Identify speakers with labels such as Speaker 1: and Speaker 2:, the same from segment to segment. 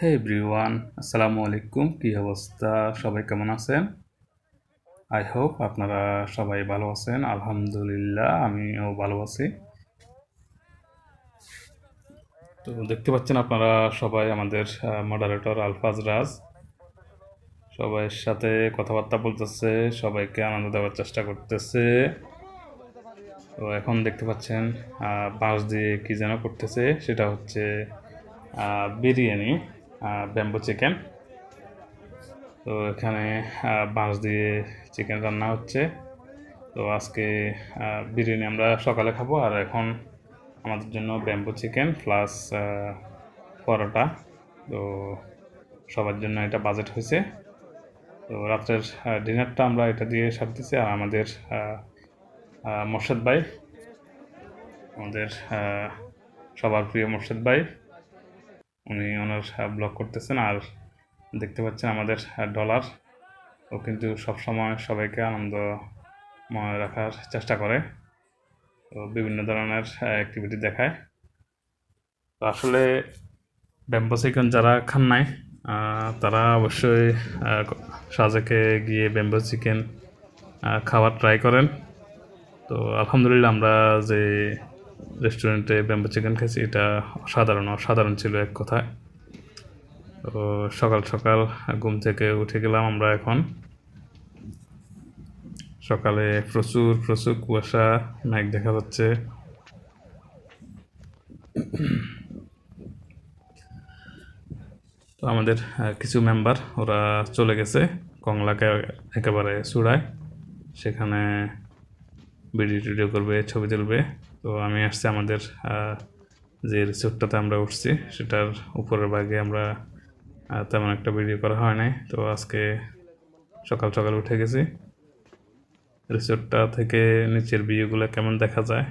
Speaker 1: হে everyone আসসালামু আলাইকুম, কি অবস্থা? সবাই কেমন আছেন? আই হোপ আপনারা সবাই ভালো আছেন, আলহামদুলিল্লাহ, আমিও ভালো আছি। তো দেখতে পাচ্ছেন আপনারা সবাই আমাদের মডারেটর আলফাজ রাজ। সবাইয়ের সাথে কথাবার্তা বলতেছে, সবাইকে আনন্দ দেওয়ার চেষ্টা করতেছে। তো এখন দেখতে পাচ্ছেন বাঁশ দিয়ে কি যেন করতেছে, সেটা হচ্ছে বিরিয়ানি। ব্যাম্বো চিকেন তো এখানে বাঁশ দিয়ে চিকেন রান্না হচ্ছে। তো আজকে বিরিয়ানি আমরা সকালে খাব আর এখন আমাদের জন্য ব্যাম্বো চিকেন প্লাস পরোটা। তো সবার জন্য এটা বাজেট হয়েছে। তো রাত্রের ডিনারটা আমরা এটা দিয়ে সারতেছি আর আমাদের মোর্শেদ ভাই। আমাদের সবার প্রিয় মোর্শেদ ভাই। উনি ওনার ব্লগ করতেছেন আর দেখতে পাচ্ছেন আমাদের ডলার ও কিন্তু সবসময় সবাইকে আনন্দময় রাখার চেষ্টা করে। তো বিভিন্ন ধরনের অ্যাক্টিভিটি দেখায়। তো আসলে ব্যাম্বো চিকেন যারা খান নাই তারা অবশ্যই সাজেকে গিয়ে ব্যাম্বো চিকেন খাবার ট্রাই করেন। তো আলহামদুলিল্লাহ আমরা যে রেস্টুরেন্টে ব্যাম্বো চিকেন খেয়েছি, এটা অসাধারণ অসাধারণ ছিল এক কথায়। তো সকাল সকাল ঘুম থেকে উঠে গেলাম আমরা এখন। সকালে প্রচুর প্রচুর কুয়াশা মেঘ দেখা যাচ্ছে। তো আমাদের কিছু মেম্বার, ওরা চলে গেছে কংলাকে একেবারে চূড়ায়। সেখানে ভিডিও টিডিও করবে, ছবি তুলবে। তো আমি আসছি আমাদের যে রিসোর্টটাতে আমরা উঠছি, সেটার উপরের ভাগে আমরা তেমন একটা ভিডিও করা হয় নাই। তো আজকে সকাল সকাল উঠে গেছি। রিসোর্টটা থেকে নিচের ভিউগুলো কেমন দেখা যায়,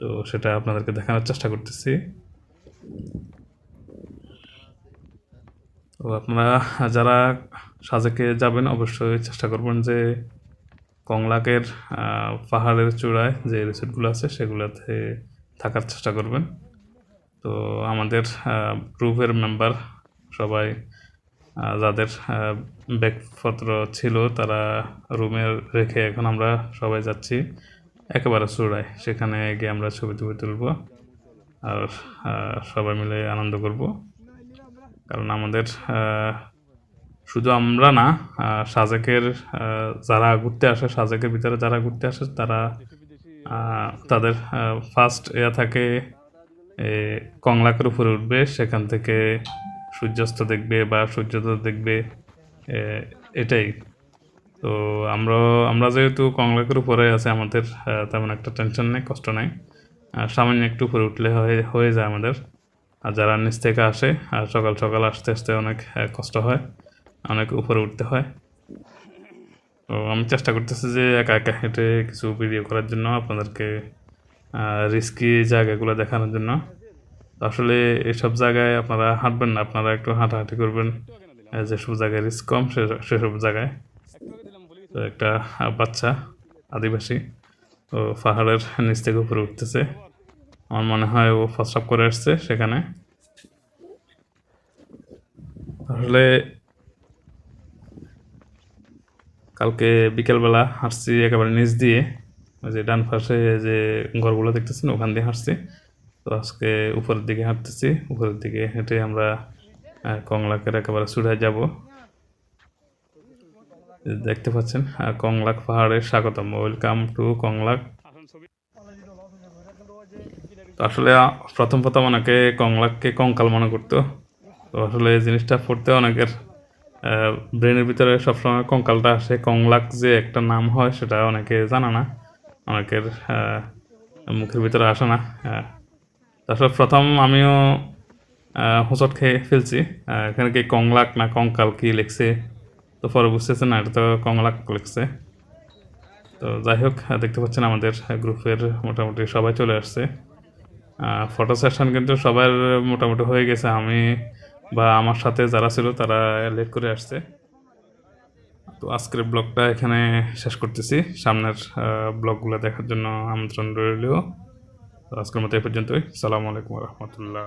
Speaker 1: তো সেটা আপনাদেরকে দেখানোর চেষ্টা করতেছি। তো আপনারা, যারা সাজেকে যাবেন, অবশ্যই চেষ্টা করবেন যে কংলাকের পাহাড়ের চূড়ায় যে রিসোর্টগুলো আছে সেগুলোতে থাকার চেষ্টা করবেন। তো আমাদের গ্রুপের মেম্বার সবাই যাদের ব্যাগপত্র ছিল তারা রুমে রেখে এখন আমরা সবাই যাচ্ছি একেবারে চূড়ায়। সেখানে গিয়ে আমরা ছবি টবি তুলব আর সবাই মিলে আনন্দ করব। কারণ আমাদের শুধু আমরা না সাজেকের যারা ঘুরতে আসে, সাজেকের ভিতরে যারা ঘুরতে আসে, তারা তাদের ফার্স্ট ইয়া থাকে কংলাকের উপরে উঠবে, সেখান থেকে সূর্যাস্ত দেখবে বা সূর্যোদয় দেখবে এটাই। তো আমরা আমরা যেহেতু কংলাকের উপরে আছে, আমাদের তেমন একটা টেনশন নেই, কষ্ট নেই। সামান্য একটু উপরে উঠলে হয়ে হয়ে যায় আমাদের। আর যারা নিচ থেকে আসে, আর সকাল সকাল আসতে আসতে অনেক কষ্ট হয়। অনেক উপরে উঠতে হয়। তো আমি চেষ্টা করতেছি যে একা একা হেঁটে কিছু ভিডিও করার জন্য, আপনাদেরকে রিস্কি জায়গাগুলো দেখানোর জন্য। আসলে এসব জায়গায় আপনারা হাঁটবেন না, আপনারা একটু হাঁটাহাঁটি করবেন। যেসব জায়গায় রিস্ক কম সেসব জায়গায়। তো একটা বাচ্চা, আদিবাসী তো পাহাড়ের নিচ থেকে উপরে উঠতেছে। আমার মনে হয় ও ফার্স্ট করে আসছে সেখানে। আসলে কালকে বিকেলবেলা হাঁটছি একেবারে নিচ দিয়ে, ওই যে ডান পাশে যে ঘরগুলো দেখতেছেন, ওখান দিয়ে হাঁটছি। তো আজকে উপরের দিকে হাঁটতেছি, উপরের দিকে হেঁটে আমরা কংলাকের একেবারে চূড়ায় যাব। দেখতে পাচ্ছেন কংলাক পাহাড়ের স্বাগতম। Welcome to Konglak. আসলে প্রথম প্রথম অনেকে কংলাককে কঙ্কাল মনে করতো। তো আসলে এই জিনিসটা পড়তে অনেকের ব্রেনের ভিতরে সবসময় কঙ্কালটা আসে। কংলাক যে একটা নাম হয়, সেটা অনেকে জানে না। অনেকের মুখের ভিতরে আসে না। তারপর প্রথম আমিও হোঁচট খেয়ে ফেলছি। এখানে কি কংলাক না কঙ্কাল কি লিখছে? তো পরে বুঝতেছে না, এটা তো কংলাক লিখছে। তো যাই হোক দেখতে পাচ্ছেন আমাদের গ্রুপের মোটামুটি সবাই চলে আসছে। ফটো সেশন কিন্তু সবার মোটামুটি হয়ে গেছে। আমি বা আমার সাথে যারা ছিল তারা লেট করে আসছে। তো আজকের ব্লগটা এখানে শেষ করতেছি। সামনের ব্লগগুলো দেখার জন্য আমন্ত্রণ রইলেও আজকের মতো এই পর্যন্তই। সালামু আলাইকুম রহমতুল্লাহ।